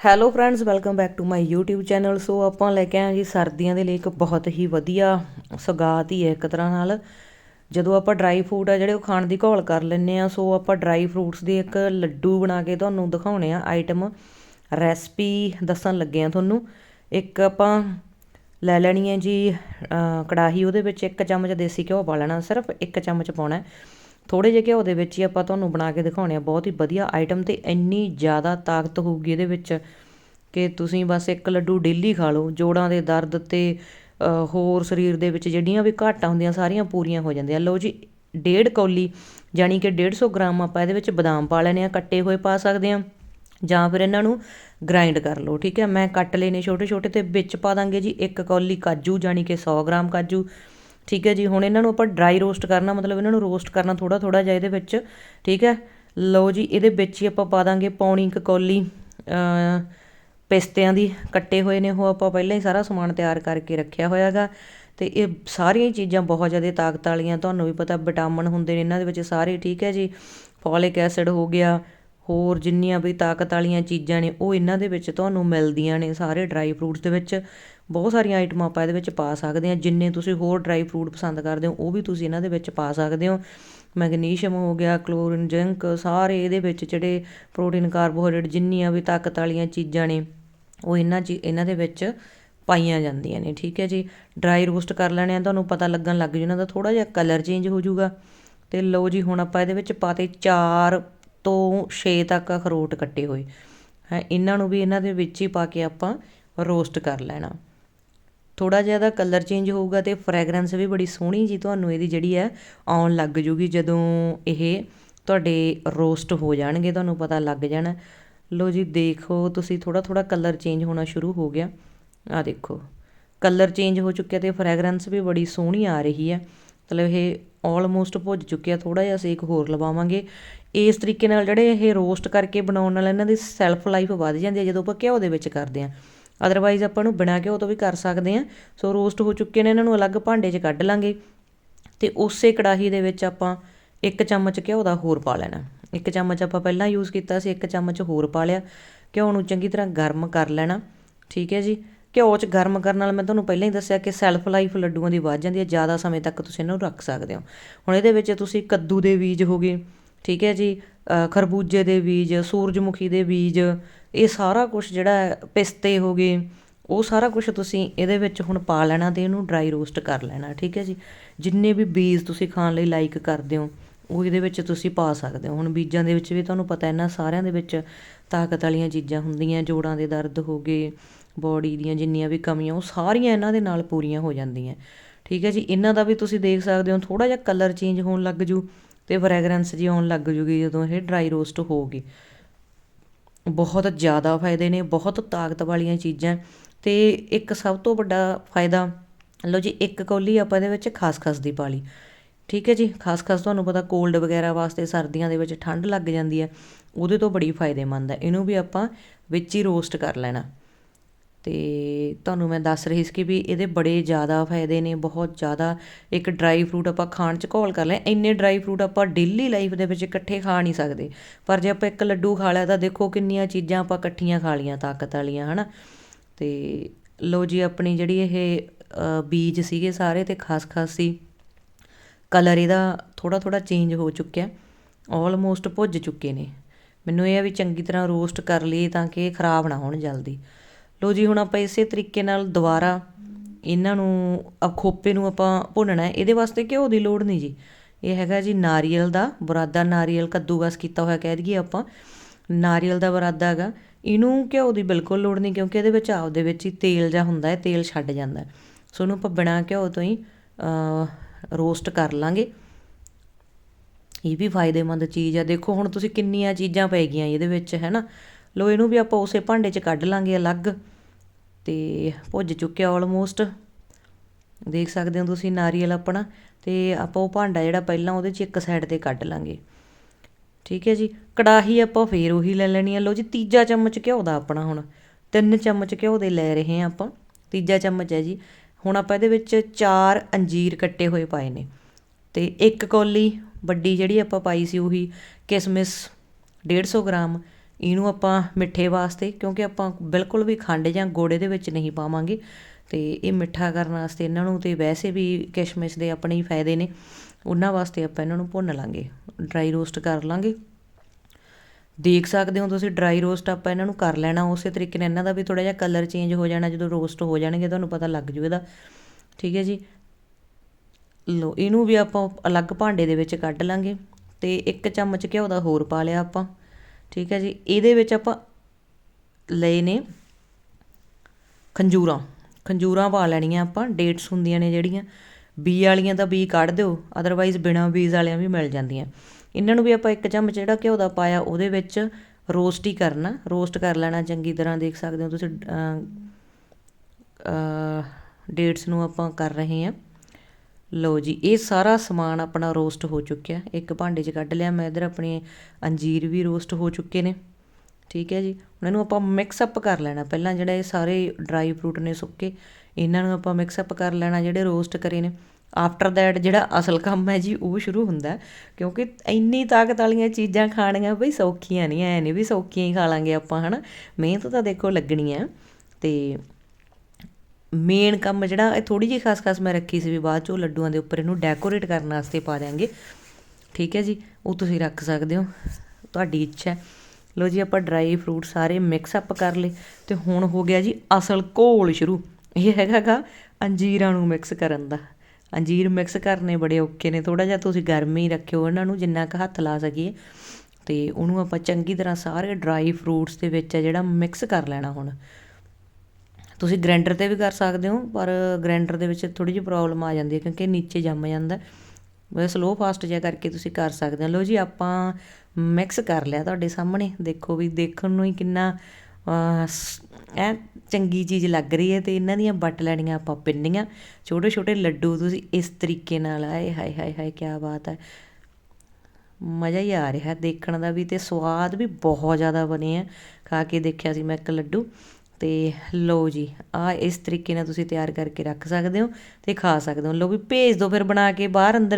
Hello friends welcome back to my YouTube channel so ਆਪਾਂ ਲੈ ਕੇ ਆਏ ਜੀ ਸਰਦੀਆਂ ਦੇ ਲਈ ਇੱਕ ਬਹੁਤ ਹੀ ਵਧੀਆ ਸੌਗਾਤ ਹੀ ਹੈ ਇੱਕ ਤਰ੍ਹਾਂ ਨਾਲ। ਜਦੋਂ ਆਪਾਂ ਡਰਾਈ ਫਰੂਟ ਆ ਜਿਹੜੇ ਉਹ ਖਾਣ ਦੀ ਘੋਲ ਕਰ ਲੈਂਦੇ ਆ ਸੋ ਆਪਾਂ ਡਰਾਈ ਫਰੂਟਸ ਦੇ ਇੱਕ ਲੱਡੂ ਬਣਾ ਕੇ ਤੁਹਾਨੂੰ ਦਿਖਾਉਣੇ ਆ ਆਈਟਮ ਰੈਸਪੀ ਦੱਸਣ ਲੱਗੇ ਆ ਤੁਹਾਨੂੰ। ਇੱਕ ਆਪਾਂ ਲੈ ਲੈਣੀ ਹੈ ਜੀ ਕੜਾਹੀ, ਉਹਦੇ ਵਿੱਚ ਇੱਕ ਚਮਚ ਦੇਸੀ ਘਿਓ ਪਾ ਲੈਣਾ, ਸਿਰਫ ਇੱਕ ਚਮਚ ਪਾਉਣਾ ਥੋੜੇ ਜਿਹੇ ਘਿਓ ਦੇ ਵਿੱਚ ਹੀ ਆਪਾਂ ਤੁਹਾਨੂੰ ਬਣਾ ਕੇ ਦਿਖਾਉਣੇ ਆ, ਬਹੁਤ ਹੀ ਵਧੀਆ ਆਈਟਮ ਤੇ ਇੰਨੀ ਜ਼ਿਆਦਾ ਤਾਕਤ ਹੋਊਗੀ ਇਹਦੇ ਵਿੱਚ ਕਿ ਤੁਸੀਂ ਬਸ ਇੱਕ ਲੱਡੂ ਡੇਲੀ ਖਾ ਲਓ, ਜੋੜਾਂ ਦੇ ਦਰਦ ਤੇ ਹੋਰ ਸਰੀਰ ਦੇ ਵਿੱਚ ਜਿਹੜੀਆਂ ਵੀ ਘਾਟਾਂ ਹੁੰਦੀਆਂ ਸਾਰੀਆਂ ਪੂਰੀਆਂ ਹੋ ਜਾਂਦੀਆਂ। ਲਓ ਜੀ, ਡੇਢ ਕੌਲੀ ਯਾਨੀ ਕਿ 150 ਗ੍ਰਾਮ ਆਪਾਂ ਇਹਦੇ ਵਿੱਚ ਬਦਾਮ ਪਾ ਲੈਣੇ ਆ ਕੱਟੇ ਹੋਏ ਪਾ ਸਕਦੇ ਆ ਜਾਂ ਫਿਰ ਇਹਨਾਂ ਨੂੰ ਗ੍ਰਾਈਂਡ ਕਰ ਲਓ, ਠੀਕ ਹੈ? ਮੈਂ ਕੱਟ ਲਏ ਛੋਟੇ ਛੋਟੇ ਤੇ ਵਿੱਚ ਪਾ ਦਾਂਗੇ ਜੀ ਇੱਕ ਕੌਲੀ ਕਾਜੂ ਯਾਨੀ ਕਿ 100 ਗ੍ਰਾਮ ਕਾਜੂ। ਠੀਕ ਹੈ ਜੀ, ਹੁਣ ਇਹਨਾਂ ਨੂੰ ਆਪਾਂ ਡਰਾਈ ਰੋਸਟ ਕਰਨਾ, ਮਤਲਬ ਇਹਨਾਂ ਨੂੰ ਰੋਸਟ ਕਰਨਾ ਥੋੜਾ ਥੋੜਾ ਜਿਹਾ ਇਹਦੇ ਵਿੱਚ, ਠੀਕ ਹੈ। ਲਓ ਜੀ, ਇਹਦੇ ਵਿੱਚ ਹੀ ਆਪਾਂ ਪਾ ਦਾਂਗੇ ਪੌਣੀ ਇੱਕ ਕੌਲੀ ਪਿਸਤਿਆਂ ਦੀ, ਕੱਟੇ ਹੋਏ ਨੇ, ਉਹ ਆਪਾਂ ਪਹਿਲਾਂ ਹੀ ਸਾਰਾ ਸਮਾਨ ਤਿਆਰ ਕਰਕੇ ਰੱਖਿਆ ਹੋਇਆਗਾ। ਤੇ ਇਹ ਸਾਰੀਆਂ ਹੀ ਚੀਜ਼ਾਂ ਬਹੁਤ ਜ਼ਿਆਦਾ ਤਾਕਤ ਵਾਲੀਆਂ, ਤੁਹਾਨੂੰ ਵੀ ਪਤਾ ਵਿਟਾਮਿਨ ਹੁੰਦੇ ਨੇ ਇਹਨਾਂ ਦੇ ਵਿੱਚ ਸਾਰੇ, ਠੀਕ ਹੈ ਜੀ। ਫੋਲਿਕ ਐਸਿਡ ਹੋ ਗਿਆ, ਹੋਰ ਜਿੰਨੀਆਂ ਵੀ ਤਾਕਤ ਵਾਲੀਆਂ ਚੀਜ਼ਾਂ ਨੇ, ਉਹ ਇਹਨਾਂ ਦੇ ਵਿੱਚ ਤੁਹਾਨੂੰ ਮਿਲਦੀਆਂ ਨੇ ਸਾਰੇ ਡਰਾਈ ਫਰੂਟਸ ਦੇ ਵਿੱਚ। ਬਹੁਤ ਸਾਰੀਆਂ ਆਈਟਮਾਂ ਆਪਾਂ ਇਹਦੇ ਵਿੱਚ ਪਾ ਸਕਦੇ ਹਾਂ। ਜਿੰਨੇ ਤੁਸੀਂ ਹੋਰ ਡਰਾਈ ਫਰੂਟ ਪਸੰਦ ਕਰਦੇ ਹੋ, ਉਹ ਵੀ ਤੁਸੀਂ ਇਹਨਾਂ ਦੇ ਵਿੱਚ ਪਾ ਸਕਦੇ ਹੋ। ਮੈਗਨੀਸ਼ੀਅਮ ਹੋ ਗਿਆ ਕਲੋਰੀਨ ਜ਼ਿੰਕ ਸਾਰੇ ਇਹਦੇ ਵਿੱਚ ਜਿਹੜੇ ਪ੍ਰੋਟੀਨ ਕਾਰਬੋਹਾਈਡਰੇਟ ਜਿੰਨੀਆਂ ਵੀ ਤਾਕਤ ਵਾਲੀਆਂ ਚੀਜ਼ਾਂ ਨੇ, ਉਹ ਇਹਨਾਂ ਚ, ਇਹਨਾਂ ਦੇ ਵਿੱਚ ਪਾਈਆਂ ਜਾਂਦੀਆਂ ਨੇ। ਠੀਕ ਹੈ ਜੀ? ਡਰਾਈ ਰੋਸਟ ਕਰ ਲੈਣੇ ਆ, ਤੁਹਾਨੂੰ ਪਤਾ ਲੱਗਣ ਲੱਗ ਜੂ ਇਹਨਾਂ ਦਾ ਥੋੜਾ ਜਿਹਾ ਕਲਰ ਚੇਂਜ ਹੋ ਜਾਊਗਾ ਤੇ ਲਓ ਜੀ, ਹੁਣ ਆਪਾਂ ਇਹਦੇ ਵਿੱਚ ਪਾਤੇ 4 ਤੋਂ 6 ਤੱਕ ਅਖਰੋਟ ਕੱਟੇ ਹੋਏ। ਹੈ, ਇਹਨਾਂ ਨੂੰ ਵੀ ਇਹਨਾਂ ਦੇ ਵਿੱਚ ਹੀ ਪਾ ਕੇ ਆਪਾਂ ਰੋਸਟ ਕਰ ਲੈਣਾ। ਥੋੜ੍ਹਾ ਜਿਹਾ ਇਹਦਾ ਕਲਰ ਚੇਂਜ ਹੋਊਗਾ ਅਤੇ ਫਰੈਗਰੈਂਸ ਵੀ ਬੜੀ ਸੋਹਣੀ ਜੀ ਤੁਹਾਨੂੰ ਇਹਦੀ ਜਿਹੜੀ ਹੈ ਆਉਣ ਲੱਗ ਜੂਗੀ ਜਦੋਂ ਇਹ ਤੁਹਾਡੇ ਰੋਸਟ ਹੋ ਜਾਣਗੇ, ਤੁਹਾਨੂੰ ਪਤਾ ਲੱਗ ਜਾਣਾ। ਲੋ ਜੀ, ਦੇਖੋ, ਤੁਸੀਂ ਥੋੜਾ ਥੋੜਾ ਕਲਰ ਚੇਂਜ ਹੋਣਾ ਸ਼ੁਰੂ ਹੋ ਗਿਆ। ਆ ਦੇਖੋ ਕਲਰ ਚੇਂਜ ਹੋ ਚੁੱਕਿਆ ਤੇ ਫ੍ਰੈਗਰੈਂਸ ਵੀ ਬੜੀ ਸੋਹਣੀ ਆ ਰਹੀ ਹੈ। ਮਤਲਬ ਇਹ ਆਲਮੋਸਟ ਭੁੱਜ ਚੁੱਕਿਆ ਥੋੜਾ ਜਿਹਾ ਸੇਕ ਹੋਰ ਲਵਾਵਾਂਗੇ। ਇਸ ਤਰੀਕੇ ਨਾਲ ਜਿਹੜੇ ਇਹ ਰੋਸਟ ਕਰਕੇ ਬਣਾਉਣ ਨਾਲ ਇਹਨਾਂ ਦੀ ਸੈਲਫ ਲਾਈਫ ਵੱਧ ਜਾਂਦੀ ਹੈ, ਜਦੋਂ ਆਪਾਂ ਘਿਓ ਦੇ ਵਿੱਚ ਕਰਦੇ ਹਾਂ। ਅਦਰਵਾਈਜ਼ ਆਪਾਂ ਨੂੰ ਬਿਨਾਂ ਘਿਓ ਤੋਂ ਵੀ ਕਰ ਸਕਦੇ ਹਾਂ। ਸੋ ਰੋਸਟ ਹੋ ਚੁੱਕੇ ਨੇ, ਇਹਨਾਂ ਨੂੰ ਅਲੱਗ ਭਾਂਡੇ 'ਚ ਕੱਢ ਲਾਂਗੇ। ਤੇ ਉਸੇ ਕੜਾਹੀ ਦੇ ਵਿੱਚ ਆਪਾਂ ਇੱਕ ਚਮਚ ਘਿਓ ਦਾ ਹੋਰ ਪਾ ਲੈਣਾ। ਇੱਕ ਚਮਚ ਆਪਾਂ ਪਹਿਲਾਂ ਯੂਜ਼ ਕੀਤਾ ਸੀ, ਇੱਕ ਚਮਚ ਹੋਰ ਪਾ ਲਿਆ। ਘਿਓ ਨੂੰ ਚੰਗੀ ਤਰ੍ਹਾਂ ਗਰਮ ਕਰ ਲੈਣਾ। ਠੀਕ ਹੈ ਜੀ? ਘਿਓ 'ਚ ਗਰਮ ਕਰਨ ਨਾਲ ਮੈਂ ਤੁਹਾਨੂੰ ਪਹਿਲਾਂ ਹੀ ਦੱਸਿਆ ਕਿ ਸੈਲਫ ਲਾਈਫ ਲੱਡੂਆਂ ਦੀ ਵੱਧ ਜਾਂਦੀ ਹੈ, ਜ਼ਿਆਦਾ ਸਮੇਂ ਤੱਕ ਤੁਸੀਂ ਇਹਨਾਂ ਨੂੰ ਰੱਖ ਸਕਦੇ ਹੋ। ਹੁਣ ਇਹਦੇ ਵਿੱਚ ਤੁਸੀਂ ਕੱਦੂ ਦੇ ਬੀਜ ਹੋ ਗਏ। ਠੀਕ ਹੈ ਜੀ ਖਰਬੂਜੇ ਦੇ ਬੀਜ, ਸੂਰਜਮੁਖੀ ਦੇ ਬੀਜ, ਇਹ ਸਾਰਾ ਕੁਛ ਜਿਹੜਾ ਪਿਸਤੇ ਹੋ ਗਏ, ਉਹ ਸਾਰਾ ਕੁਛ ਤੁਸੀਂ ਇਹਦੇ ਵਿੱਚ ਹੁਣ ਪਾ ਲੈਣਾ ਅਤੇ ਇਹਨੂੰ ਡਰਾਈ ਰੋਸਟ ਕਰ ਲੈਣਾ, ਠੀਕ ਹੈ ਜੀ। ਜਿੰਨੇ ਵੀ ਬੀਜ ਤੁਸੀਂ ਖਾਣ ਲਈ ਲਾਈਕ ਕਰਦੇ ਹੋ, ਉਹ ਇਹਦੇ ਵਿੱਚ ਤੁਸੀਂ ਪਾ ਸਕਦੇ ਹੋ। ਹੁਣ ਬੀਜਾਂ ਦੇ ਵਿੱਚ ਵੀ ਤੁਹਾਨੂੰ ਪਤਾ ਇਹਨਾਂ ਸਾਰਿਆਂ ਦੇ ਵਿੱਚ ਤਾਕਤ ਵਾਲੀਆਂ ਚੀਜ਼ਾਂ ਹੁੰਦੀਆਂ, ਜੋੜਾਂ ਦੇ ਦਰਦ ਹੋ ਗਏ ਬੋਡੀ ਦੀਆਂ ਜਿੰਨੀਆਂ ਵੀ ਕਮੀਆਂ, ਉਹ ਸਾਰੀਆਂ ਇਹਨਾਂ ਦੇ ਨਾਲ ਪੂਰੀਆਂ ਹੋ ਜਾਂਦੀਆਂ। ਠੀਕ ਹੈ ਜੀ, ਇਹਨਾਂ ਦਾ ਵੀ ਤੁਸੀਂ ਦੇਖ ਸਕਦੇ ਹੋ ਥੋੜਾ ਜਿਹਾ ਕਲਰ ਚੇਂਜ ਹੋਣ ਲੱਗ ਜੂ। ਤੇ ਫ੍ਰੈਗਰੈਂਸ ਜੀ ਆਉਣ ਲੱਗ ਜੂਗੀ ਜਦੋਂ ਇਹ ਡਰਾਈ ਰੋਸਟ ਹੋਊਗੀ। ਬਹੁਤ ਜ਼ਿਆਦਾ ਫਾਇਦੇ ਨੇ, ਬਹੁਤ ਤਾਕਤ ਵਾਲੀਆਂ ਚੀਜ਼ਾਂ। ਤੇ ਇੱਕ ਸਭ ਤੋਂ ਵੱਡਾ ਫਾਇਦਾ, ਲਓ ਜੀ, ਇੱਕ ਕੌਲੀ ਆਪਾਂ ਇਹਦੇ ਵਿੱਚ ਖਸਖਸ ਦੀ ਪਾ ਲਈ। ਠੀਕ ਹੈ ਜੀ, ਖਸਖਸ ਤੁਹਾਨੂੰ ਪਤਾ ਕੋਲਡ ਵਗੈਰਾ ਵਾਸਤੇ ਸਰਦੀਆਂ ਦੇ ਵਿੱਚ ਠੰਡ ਲੱਗ ਜਾਂਦੀ ਹੈ। ਉਹਦੇ ਤੋਂ ਬੜੀ ਫਾਇਦੇਮੰਦ ਹੈ। ਇਹਨੂੰ ਵੀ ਆਪਾਂ ਵਿੱਚ ਹੀ ਰੋਸਟ ਕਰ ਲੈਣਾ। ਅਤੇ ਤੁਹਾਨੂੰ ਮੈਂ ਦੱਸ ਰਹੀ ਸੀ ਕਿ ਵੀ ਇਹਦੇ ਬੜੇ ਜ਼ਿਆਦਾ ਫਾਇਦੇ ਨੇ, ਬਹੁਤ ਜ਼ਿਆਦਾ ਇੱਕ ਡਰਾਈ ਫਰੂਟ ਆਪਾਂ ਖਾਣ ਚ ਘੋਲ ਕਰ ਲਿਆ। ਇੰਨੇ ਡਰਾਈ ਫਰੂਟ ਆਪਾਂ ਡੇਲੀ ਲਾਈਫ ਦੇ ਵਿੱਚ ਇਕੱਠੇ ਖਾ ਨਹੀਂ ਸਕਦੇ। ਪਰ ਜੇ ਆਪਾਂ ਇੱਕ ਲੱਡੂ ਖਾ ਲਿਆ ਤਾਂ ਦੇਖੋ ਕਿੰਨੀਆਂ ਚੀਜ਼ਾਂ ਆਪਾਂ ਇਕੱਠੀਆਂ ਖਾ ਲੀਆਂ ਤਾਕਤ ਵਾਲੀਆਂ, ਹਨਾ। ਅਤੇ ਲੋ ਜੀ, ਆਪਣੀ ਜਿਹੜੀ ਇਹ ਬੀਜ ਸੀਗੇ ਸਾਰੇ ਤੇ ਖਾਸ ਸੀ ਕਲਰ ਇਹਦਾ ਥੋੜਾ ਥੋੜਾ ਚੇਂਜ ਹੋ ਚੁੱਕਿਆ ਆਲਮੋਸਟ ਭੁੱਜ ਚੁੱਕੇ ਨੇ। ਮੈਨੂੰ ਇਹ ਆ ਵੀ ਚੰਗੀ ਤਰ੍ਹਾਂ ਰੋਸਟ ਕਰ ਲਈਏ ਤਾਂ ਕਿ ਇਹ ਖਰਾਬ ਨਾ ਹੋਣ ਜਲਦੀ। ਲਓ ਜੀ, ਹੁਣ ਆਪਾਂ ਇਸੇ ਤਰੀਕੇ ਨਾਲ ਦੁਬਾਰਾ ਇਹਨਾਂ ਨੂੰ ਅ ਖੋਪੇ ਨੂੰ ਆਪਾਂ ਭੁੰਨਣਾ ਇਹਦੇ ਵਾਸਤੇ ਘਿਓ ਦੀ ਲੋੜ ਨਹੀਂ ਜੀ। ਇਹ ਹੈਗਾ ਜੀ ਨਾਰੀਅਲ ਦਾ ਬੁਰਾਦਾ ਨਾਰੀਅਲ ਕੱਦੂਕਸ ਕੀਤਾ ਹੋਇਆ ਕਹਿ ਦਈਏ ਆਪਾਂ। ਨਾਰੀਅਲ ਦਾ ਬੁਰਾਦਾ ਹੈਗਾ। ਇਹਨੂੰ ਘਿਓ ਦੀ ਬਿਲਕੁਲ ਲੋੜ ਨਹੀਂ ਕਿਉਂਕਿ ਇਹਦੇ ਵਿੱਚ ਆਪ ਦੇ ਵਿੱਚ ਹੀ ਤੇਲ ਜਾਂ ਹੁੰਦਾ ਹੈ, ਤੇਲ ਛੱਡ ਜਾਂਦਾ ਸੋ ਇਹਨੂੰ ਆਪਾਂ ਬਿਨਾਂ ਘਿਓ ਤੋਂ ਹੀ ਰੋਸਟ ਕਰ ਲਾਂਗੇ। ਇਹ ਵੀ ਫਾਇਦੇਮੰਦ ਚੀਜ਼ ਆ ਦੇਖੋ, ਹੁਣ ਤੁਸੀਂ ਕਿੰਨੀਆਂ ਚੀਜ਼ਾਂ ਪੈ ਗਈਆਂ ਇਹਦੇ ਵਿੱਚ, ਹੈ ਨਾ? ਲੋ, ਇਹਨੂੰ ਵੀ ਆਪਾਂ ਉਸੇ ਭਾਂਡੇ 'ਚ ਕੱਢ ਲਾਂਗੇ ਅਲੱਗ। ਤੇ ਭੁੱਜ ਚੁੱਕਿਆ ਆਲਮੋਸਟ ਦੇਖ ਸਕਦੇ ਹੋ ਤੁਸੀਂ ਨਾਰੀਅਲ ਆਪਣਾ। ਤੇ ਆਪਾਂ ਉਹ ਭਾਂਡਾ ਜਿਹੜਾ ਪਹਿਲਾਂ ਉਹਦੇ 'ਚ ਇੱਕ ਸਾਈਡ ਤੇ ਕੱਢ ਲਾਂਗੇ। ਠੀਕ ਹੈ ਜੀ? ਕੜਾਹੀ ਆਪਾਂ ਫੇਰ ਉਹੀ ਲੈ ਲੈਣੀ ਆ। ਲੋ ਜੀ, ਤੀਜਾ ਚਮਚ ਘਿਓ ਦਾ ਆਪਣਾ ਹੁਣ। ਤਿੰਨ ਚਮਚ ਘਿਓ ਦੇ ਲੈ ਰਹੇ ਆ ਆਪਾਂ। ਤੀਜਾ ਚਮਚ ਹੈ ਜੀ। ਹੁਣ ਆਪਾਂ ਇਹਦੇ ਵਿੱਚ ਚਾਰ ਅੰਜੀਰ ਕੱਟੇ ਹੋਏ ਪਾਏ ਨੇ। ਤੇ ਇੱਕ ਕੌਲੀ ਵੱਡੀ ਜਿਹੜੀ ਆਪਾਂ ਪਾਈ ਸੀ ਉਹੀ ਕਿਸਮਿਸ 150 ਗ੍ਰਾਮ। ਇਹਨੂੰ ਆਪਾਂ ਮਿੱਠੇ ਵਾਸਤੇ, ਕਿਉਂਕਿ ਆਪਾਂ ਬਿਲਕੁਲ ਵੀ ਖੰਡ ਜਾਂ ਗੁੜ ਦੇ ਵਿੱਚ ਨਹੀਂ ਪਾਵਾਂਗੇ। ਅਤੇ ਇਹ ਮਿੱਠਾ ਕਰਨ ਵਾਸਤੇ ਇਹਨਾਂ ਨੂੰ ਤੇ ਵੈਸੇ ਵੀ ਕਿਸ਼ਮਿਸ਼ ਦੇ ਆਪਣੇ ਹੀ ਫਾਇਦੇ ਨੇ। ਉਹਨਾਂ ਵਾਸਤੇ ਆਪਾਂ ਇਹਨਾਂ ਨੂੰ ਭੁੰਨ ਲਾਂਗੇ, ਡਰਾਈ ਰੋਸਟ ਕਰ ਲਾਂਗੇ। ਦੇਖ ਸਕਦੇ ਹੋ ਤੁਸੀਂ, ਡਰਾਈ ਰੋਸਟ ਆਪਾਂ ਇਹਨਾਂ ਨੂੰ ਕਰ ਲੈਣਾ, ਉਸੇ ਤਰੀਕੇ ਨਾਲ ਇਹਨਾਂ ਦਾ ਵੀ ਥੋੜਾ ਜਿਹਾ ਕਲਰ ਚੇਂਜ ਹੋ ਜਾਣਾ, ਜਦੋਂ ਰੋਸਟ ਹੋ ਜਾਣਗੇ ਤੁਹਾਨੂੰ ਪਤਾ ਲੱਗ ਜੂ ਇਹਦਾ। ਠੀਕ ਹੈ ਜੀ? ਲੋ ਇਹਨੂੰ ਵੀ ਆਪਾਂ ਅਲੱਗ ਭਾਂਡੇ ਦੇ ਵਿੱਚ ਕੱਢ ਲਾਂਗੇ। ਤੇ ਇੱਕ ਚਮਚ ਘਿਓ ਦਾ ਹੋਰ ਪਾ ਲਿਆ ਆਪਾਂ। ਠੀਕ ਹੈ ਜੀ, ਇਹਦੇ ਵਿੱਚ ਆਪਾਂ ਲਏ ਨੇ ਖੰਜੂਰਾਂ। ਖੰਜੂਰਾਂ ਪਾ ਲੈਣੀਆਂ ਆਪਾਂ ਡੇਟਸ ਹੁੰਦੀਆਂ ਨੇ ਜਿਹੜੀਆਂ। ਬੀ ਵਾਲੀਆਂ ਤਾਂ ਬੀ ਕੱਢ ਦਿਓ ਅਦਰਵਾਈਜ਼ ਬਿਨਾ ਬੀਜ ਵਾਲੀਆਂ ਵੀ ਮਿਲ ਜਾਂਦੀਆਂ। ਇਹਨਾਂ ਨੂੰ ਵੀ ਆਪਾਂ ਇੱਕ ਚਮਚ ਜਿਹੜਾ ਘਿਓ ਦਾ ਪਾਇਆ, ਉਹਦੇ ਵਿੱਚ ਰੋਸਟ ਹੀ ਕਰਨਾ। ਰੋਸਟ ਕਰ ਲੈਣਾ, ਚੰਗੀ ਤਰ੍ਹਾਂ ਦੇਖ ਸਕਦੇ ਹੋ ਤੁਸੀਂ ਡੇਟਸ ਨੂੰ ਆਪਾਂ ਕਰ ਰਹੇ ਹਾਂ। ਲਓ ਜੀ, ਇਹ ਸਾਰਾ ਸਮਾਨ ਆਪਣਾ ਰੋਸਟ ਹੋ ਚੁੱਕਿਆ। ਇੱਕ ਭਾਂਡੇ 'ਚ ਕੱਢ ਲਿਆ, ਮੈਂ ਇਧਰ ਆਪਣੇ ਅੰਜੀਰ ਵੀ ਰੋਸਟ ਹੋ ਚੁੱਕੇ ਨੇ। ਠੀਕ ਹੈ ਜੀ, ਉਹਨਾਂ ਨੂੰ ਆਪਾਂ ਮਿਕਸ ਅਪ ਕਰ ਲੈਣਾ। ਪਹਿਲਾਂ ਜਿਹੜਾ ਇਹ ਸਾਰੇ ਡਰਾਈ ਫਰੂਟ ਨੇ ਸੁੱਕੇ, ਇਹਨਾਂ ਨੂੰ ਆਪਾਂ ਮਿਕਸ ਅਪ ਕਰ ਲੈਣਾ ਜਿਹੜੇ ਰੋਸਟ ਕਰੇ ਨੇ। ਆਫਟਰ ਦੈਟ ਜਿਹੜਾ ਅਸਲ ਕੰਮ ਹੈ ਜੀ, ਉਹ ਸ਼ੁਰੂ ਹੁੰਦਾ ਕਿਉਂਕਿ ਇੰਨੀ ਤਾਕਤ ਵਾਲੀਆਂ ਚੀਜ਼ਾਂ ਖਾਣੀਆਂ ਬਈ ਸੌਖੀਆਂ ਨਹੀਂ, ਐ ਨਹੀਂ ਵੀ ਸੌਖੀਆਂ ਹੀ ਖਾ ਲਾਂਗੇ ਆਪਾਂ, ਹਨਾ? ਮਿਹਨਤ ਤਾਂ ਦੇਖੋ ਲੱਗਣੀ ਹੈ। ਤੇ ਮੇਨ ਕੰਮ ਜਿਹੜਾ ਇਹ ਥੋੜੀ ਜਿਹੀ ਖਸਖਸ ਮੈਂ ਰੱਖੀ ਸੀ ਵੀ ਬਾਅਦ ਚੋਂ ਲੱਡੂਆਂ ਦੇ ਉੱਪਰ ਇਹਨੂੰ ਡੈਕੋਰੇਟ ਕਰਨ ਵਾਸਤੇ ਪਾ ਦਿਆਂਗੇ। ਠੀਕ ਹੈ ਜੀ? ਉਹ ਤੁਸੀਂ ਰੱਖ ਸਕਦੇ ਹੋ। ਤੁਹਾਡੀ ਇੱਛਾ ਲੋ ਜੀ, ਆਪਾਂ ਡਰਾਈ ਫਰੂਟ ਸਾਰੇ ਮਿਕਸ ਅਪ ਕਰ ਲਏ ਤੇ ਹੁਣ ਹੋ ਗਿਆ ਜੀ ਅਸਲ ਘੋਲ ਸ਼ੁਰੂ। ਇਹ ਹੈਗਾਗਾ ਅੰਜੀਰਾਂ ਨੂੰ ਮਿਕਸ ਕਰਨ ਦਾ। ਅੰਜੀਰ ਮਿਕਸ ਕਰਨੇ ਬੜੇ ਔਖੇ ਨੇ। ਥੋੜਾ ਜਿਹਾ ਤੁਸੀਂ ਗਰਮੀ ਰੱਖਿਓ ਇਹਨਾਂ ਨੂੰ, ਜਿੰਨਾ ਕੁ ਹੱਥ ਲਾ ਸਕੀਏ। ਤੇ ਉਹਨੂੰ ਆਪਾਂ ਚੰਗੀ ਤਰ੍ਹਾਂ ਸਾਰੇ ਡਰਾਈ ਫਰੂਟਸ ਦੇ ਵਿੱਚ ਆ ਜਿਹੜਾ ਮਿਕਸ ਕਰ ਲੈਣਾ ਹੁਣ। ਤੁਸੀਂ ਗ੍ਰਾਈਂਡਰ ਤੇ ਵੀ ਕਰ ਸਕਦੇ ਹੋ, ਪਰ ਗ੍ਰਾਈਂਡਰ ਦੇ ਵਿੱਚ ਥੋੜੀ ਜਿਹੀ ਪ੍ਰੋਬਲਮ ਆ ਜਾਂਦੀ ਹੈ ਕਿਉਂਕਿ ਨੀਚੇ ਜੰਮ ਜਾਂਦਾ ਵੈਸੇ ਸਲੋ ਫਾਸਟ ਜਿਹਾ ਕਰਕੇ ਤੁਸੀਂ ਕਰ ਸਕਦੇ ਹੋ। ਲੋ ਜੀ, ਆਪਾਂ ਮਿਕਸ ਕਰ ਲਿਆ ਤੁਹਾਡੇ ਸਾਹਮਣੇ। ਦੇਖੋ ਵੀ ਦੇਖਣ ਨੂੰ ਹੀ ਕਿੰਨਾ ਐ ਚੰਗੀ ਚੀਜ਼ ਲੱਗ ਰਹੀ ਹੈ ਤੇ ਇਹਨਾਂ ਦੀਆਂ ਵੱਟ ਲੈਣੀਆਂ ਆਪਾਂ ਪਿੰਨੀਆਂ। ਛੋਟੇ ਛੋਟੇ ਲੱਡੂ ਤੁਸੀਂ ਇਸ ਤਰੀਕੇ ਨਾਲ, ਆਏ ਹਾਏ ਹਾਏ ਹਾਏ ਕੀ ਬਾਤ ਹੈ। ਮਜ਼ਾ ਹੀ ਆ ਰਿਹਾ ਦੇਖਣ ਦਾ ਵੀ ਤੇ ਸਵਾਦ ਵੀ ਬਹੁਤ ਜ਼ਿਆਦਾ ਬਣੇ ਆ। ਖਾ ਕੇ ਦੇਖਿਆ ਸੀ ਮੈਂ ਇੱਕ ਲੱਡੂ। ਤੇ ਲਓ ਜੀ, ਆ ਇਸ ਤਰੀਕੇ ਨਾਲ ਤੁਸੀਂ ਤਿਆਰ ਕਰਕੇ ਰੱਖ ਸਕਦੇ ਹੋ ਤੇ ਖਾ ਸਕਦੇ ਹੋ। ਲਓ ਵੀ ਭੇਜ ਦਿਓ ਫਿਰ ਬਣਾ ਕੇ ਬਾਹਰ ਅੰਦਰ।